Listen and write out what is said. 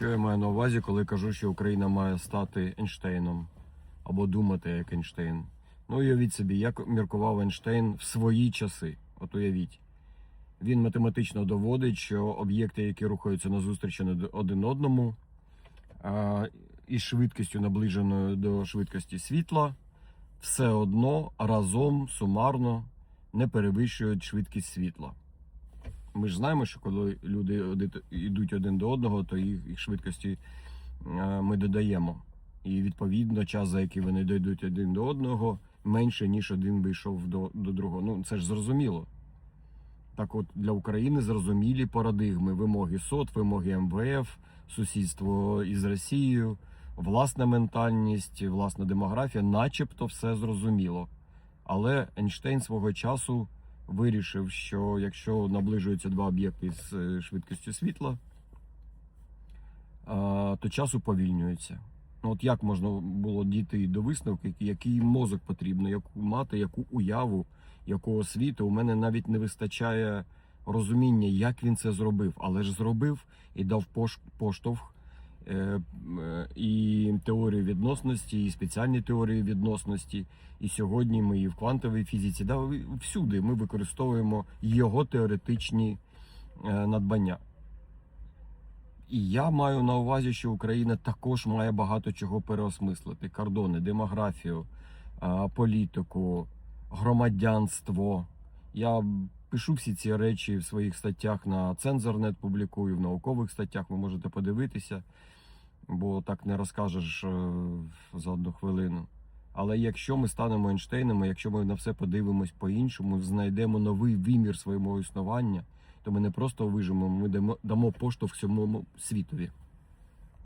Що я маю на увазі, коли кажу, що Україна має стати Ейнштейном або думати як Ейнштейн? Ну, уявіть собі, як міркував Ейнштейн в свої часи. От уявіть. Він математично доводить, що об'єкти, які рухаються назустріч один одному, із швидкістю наближеною до швидкості світла, все одно разом сумарно не перевищують швидкість світла. Ми ж знаємо, що коли люди йдуть один до одного, то їх, їх швидкості е, ми додаємо. І відповідно час, за який вони дійдуть один до одного, менше, ніж один би йшов до, до другого. Ну, це ж зрозуміло. Так от для України зрозумілі парадигми, вимоги СОТ, вимоги МВФ, сусідство із Росією, власна ментальність, власна демографія, начебто все зрозуміло. Але Ейнштейн свого часу вирішив, що якщо наближуються два об'єкти з е, швидкістю світла, то час уповільнюється. Ну, от як можна було дійти до висновку, який- мозок потрібно, яку мати, яку уяву, якого світу. У мене навіть не вистачає розуміння, як він це зробив, але ж зробив і дав пош- поштовх і теорію відносності, і спеціальні теорії відносності. І сьогодні ми і в квантовій фізиці, да, всюди ми використовуємо його теоретичні е, надбання. І я маю на увазі, що Україна також має багато чого переосмислити: кордони, демографію, політику, громадянство. Я пишу всі ці речі в своїх статтях на Цензорнет, публікую в наукових статтях. Ви можете подивитися, бо так не розкажеш е, за одну хвилину. Але якщо ми станемо Ейнштейнами, якщо ми на все подивимось по-іншому, знайдемо новий вимір свого існування, то ми не просто виживемо, ми дамо поштовх всьому світові.